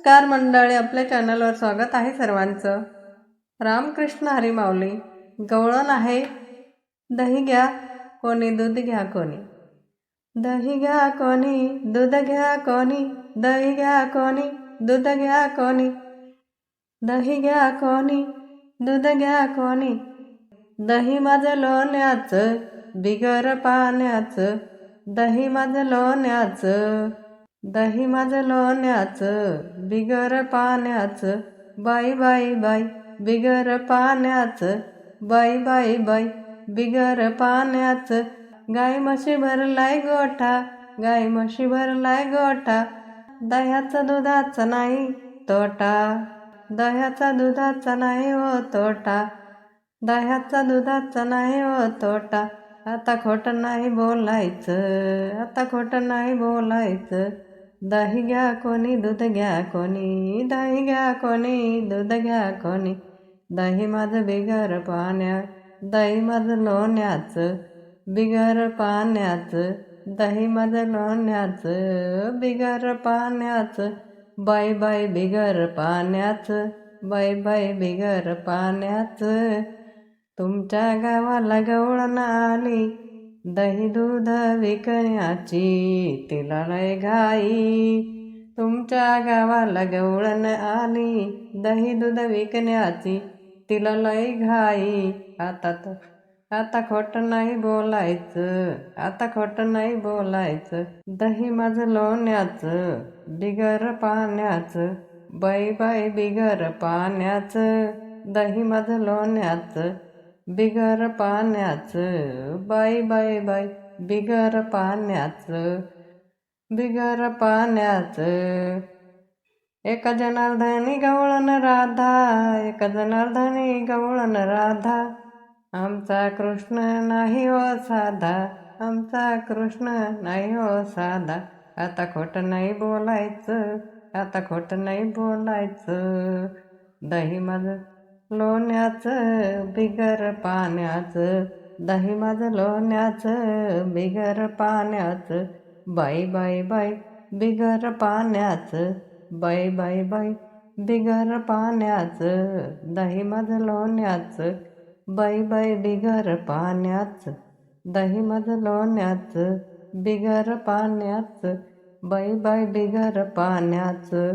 नमस्कार मंडळी आपल्या चॅनलवर स्वागत आहे सर्वांचं. रामकृष्ण हरी माऊली गवळण आहे दही घ्या कोणी दूध घ्या कोणी. दही घ्या कोणी दूध घ्या कोणी दही घ्या कोणी दूध घ्या कोणी. दही घ्या कोणी दूध घ्या कोणी. दही माझं लोण्याचं बिगर पाण्याचं. दही माझं लोण्याचं. दही माझं लोण्याचं बिगर पाण्याचं बाई बाई बाई बिगर पाण्याचं बाई बाई बाई बिगर पाण्याचं. गाय म्हशी भरलाय गोठा गाय म्हशी भरलाय गोठा. दह्याचा दुधाचा नाही तोटा दह्याचा दुधाचा नाही हो तोटा दह्याचा दुधाचा नाही हो तोटा. आता खोटं नाही बोलायचं आता खोटं नाही बोलायचं. दही घ्या कोणी दूध घ्या कोणी दही घ्या कोणी दूध घ्या कोणी. दही माझं बिगर पाण्या दही माझं लोण्याचं बिगर पाण्याचं. दही माझं लोण्याचं बिगर पाण्याचं. बाई बाई बिगर पाण्याचं बाई बाई बिगर पाण्याचं. तुमच्या गावाला गवळण आली दही दूध विकण्याची तिला लय घाई तुमच्या गावाला गवळण आली दही दूध विकण्याची तिला लय घाई आता तर आता खोटं नाही बोलायचं आता खोटं नाही बोलायचं. दही माझं लोण्याचं बिगर पाण्याचं बाई बाई बिगर पाण्याचं. दही माझं लोण्याचं बिगर पाण्याचं बाई बाई बाई बिगर पाण्याचं बिगर पाण्याचं. एका जनार्दनी गवळण राधा एका जनार्दनी गवळण राधा. आमचा कृष्ण नाही हो साधा आमचा कृष्ण नाही हो साधा. आता खोटं नाही बोलायचं आता खोटं नाही बोलायचं. दही माझं लोण्याचं बिगर पाण्याचं दही माझं लोण्याचं बिगर पाण्याचं. बाई बाई बाई बिगर पाण्याचं बाई बाई बाई बिगर पाण्याचं दही माझं लोण्याचं. बाई बाई बिगर पाण्याचं दही माझं लोण्याचं बिगर पाण्याचं. बाई बाई बिगर पाण्याचं